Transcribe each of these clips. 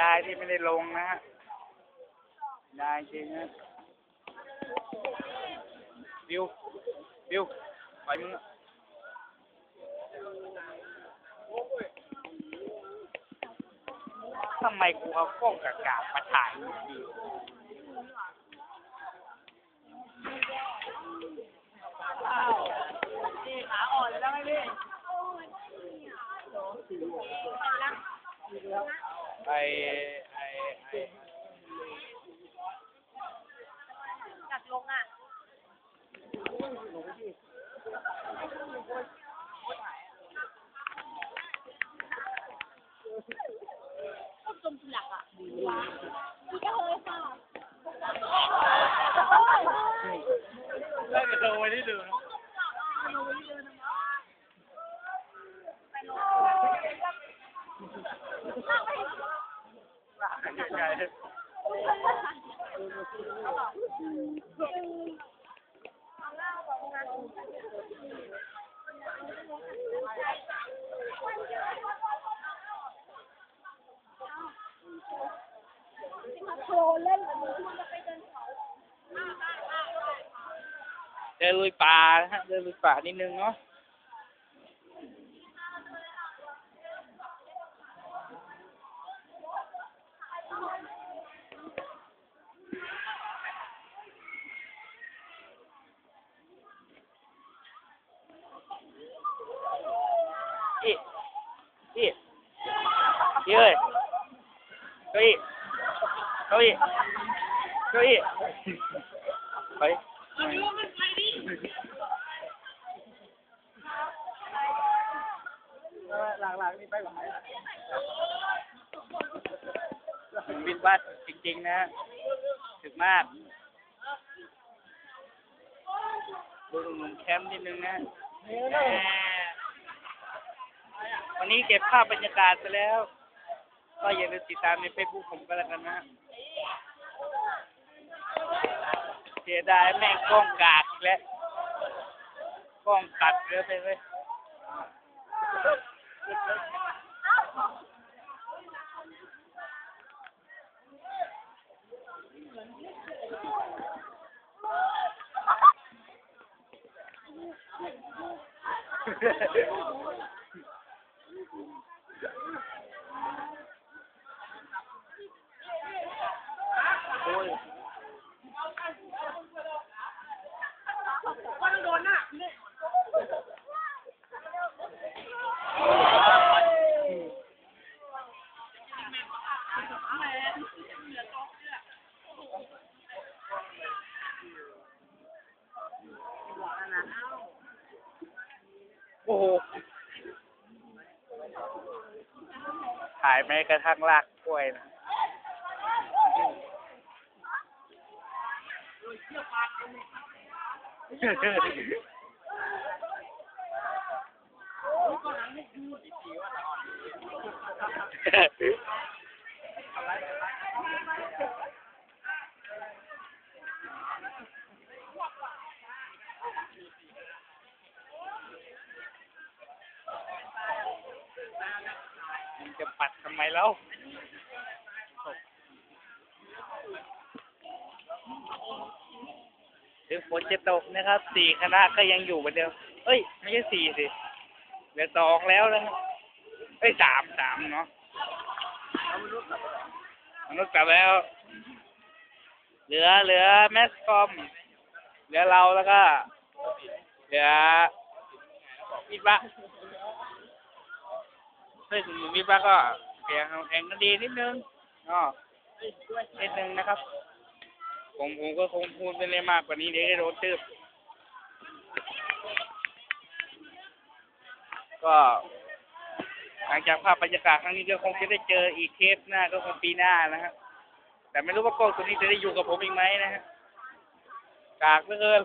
ดายที่ไม่ได้ลงนะฮะได้จริงนะบิวบิวไปมึงทำไมกูเอากล้องกากามาถ่ายดี นี่ขาอ่อนแล้วไหมพี่ ไอไอไอจัดลงอะก็จมหลักอะพี่ก็เฮ้ยค่ะแล้วจะโทรไปที่ดูนะไกลโชว์เล่นแบบนี้มันจะไป เดินเดินลุยป่านะฮะเดินลุยป่านิดนึงเนาะอีอี อีเอ้ยเก้าอี้เก้าอี้เก้าอี้ไปหลังๆนี่ไปไหนบินบัสจริง ๆ นะถึกมาก ดูหนุ่มแคมป์นิดนึงนะแหมวันนี้เก็บภาพบรรยากาศไปแล้ว ก็อย่าลืมติดตามในเฟซบุ๊กผมก็แล้วกันนะเสียดายแม่งกล้องกากอีกแล้วกล้องตัดเยอะไปเลยโอ้ย โอ้โหถ่ายแม้กระทั่งลากกล้วยนะมัำไมแล้วถึงฝนจะตกนะครับ สี่คณะก็ยังอยู่เหมือนเดิมเอ้ย ไม่ใช่สี่สิเหลือสองแล้วนะเอ้ยสามสามเนาะมนุษย์กลับแล้ว เหลือเหลือแมสคอม เหลือเราแล้วก็ เหลือวิบะซึ่งวิบะก็ เสียงแข่งกันดีนิดนึงเนาะนิดนึงนะครับ ผมผมก็คงพูดไปเลยมากกว่านี้เดี๋ยวโดนตืบก็หลังจากภาพบรรยากาศครั้งนี้ก็คงจะได้เจออีกเทปหน้าก็คงปีหน้านะฮะแต่ไม่รู้ว่ากล้องตัวนี้จะได้อยู่กับผมอีกไหมนะฮะกากเหลือเกิน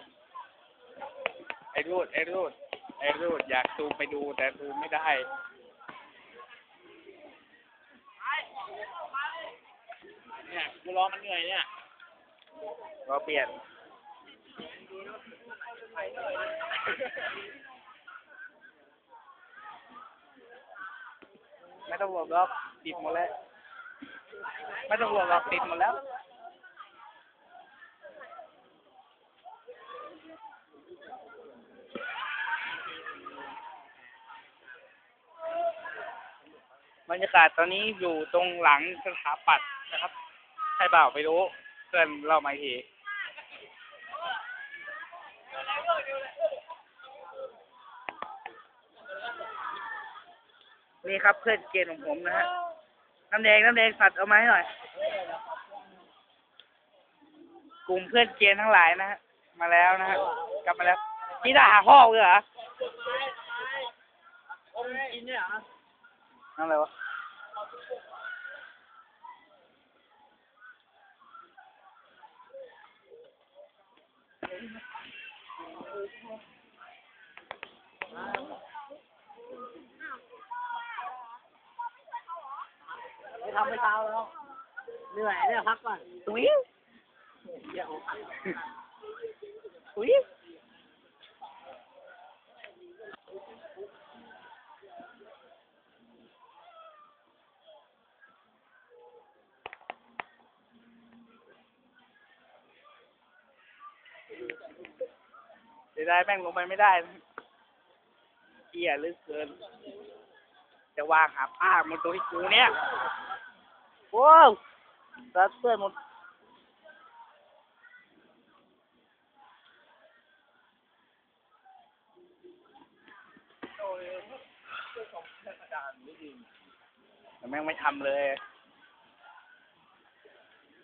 ไอ้รูดไอ้รูดไอ้รูดอยากซูมไปดูแต่ซูมไม่ได้ เนี่ยกูร้องมันเหนื่อยเนี่ยเรอเปลี่ยนไม่ต้องบอกหรอกปิดหมดแล้ว ไม่ต้องหลบหรอกติดหมดแล้วบรรยากาศตอนนี้อยู่ตรงหลังสถาปัตย์นะครับ ช่เปล่าไม่รู้ เพื่อนเล่ามาอีกทีนี่ครับเพื่อนเกณฑ์ของผมนะฮะ น้ำแดงน้ำแดงสัตว์เอามาให้หน่อย กลุ่มเพื่อนเกณฑ์ทั้งหลายนะฮะ มาแล้วนะฮะ กลับมาแล้วนี่ด่าพ่อเลยเหรอกินเนี่ยเหรอนั่นอะไรวะ ไปทำไปเช้าแล้ว เหนื่อยเนี่ยพักก่อนตุ้ยเดี๋ย สียดายแม่งลงไปไม่ได้นะเกียเหลึกเกิน จะวางหาผ้ามันตัวที่กูเนี่ยโว้วตัดเสื้อหมดแต่แม่งไม่ทำเลย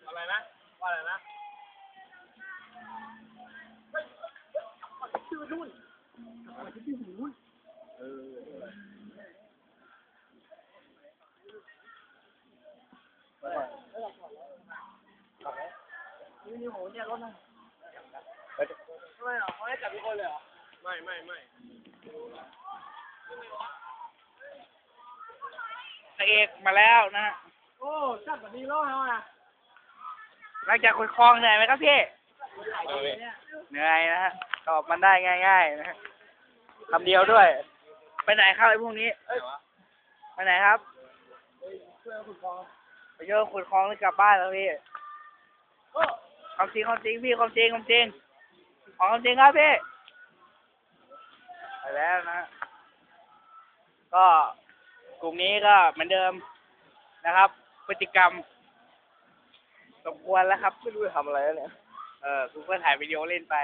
อะไรนะ ว่าอะไรนะ ชื่อนู่นชื่อนู่นนี่โหเนี่ยรถนะไมเหรอเขาให้จับทุกคนเลยเหรอ ไม่ไม่ไม่นางเอกมาแล้วนะฮะโอ้จับแบบนี้แล้วเหรออะหลังจากขุดคลองเหนื่อยไหมครับพี่ เหนื่อยนะฮะ ตอบมันได้ง่ายๆนะฮะคำเดียวด้วย ไปไหนครับไอ้พวกนี้ไปไหนครับช่วยคุณฟองไปโยนขุดคลองหรือกลับบ้านแล้วพี่โอ้ความจริงความจริงพี่ความจริงความจริงของความจริงครับพี่ไปแล้วนะฮะก็กลุ่มนี้ก็เหมือนเดิมนะครับ พฤติกรรมสมควรแล้วครับไม่รู้จะทำอะไรแล้วเนี่ย เออกูก็ถ่ายวิดีโอเล่นไป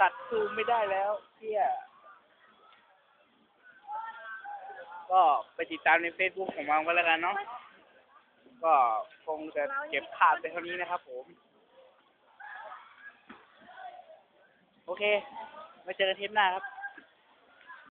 ตัดซูมไม่ได้แล้วเที่ยก็ไปติดตามในเฟซบุ๊กของมังก็แล้วกันเนาะก็คงจะเก็บภาพไปเท่านี้นะครับผม โอเค มาเจอกันเทปหน้าครับ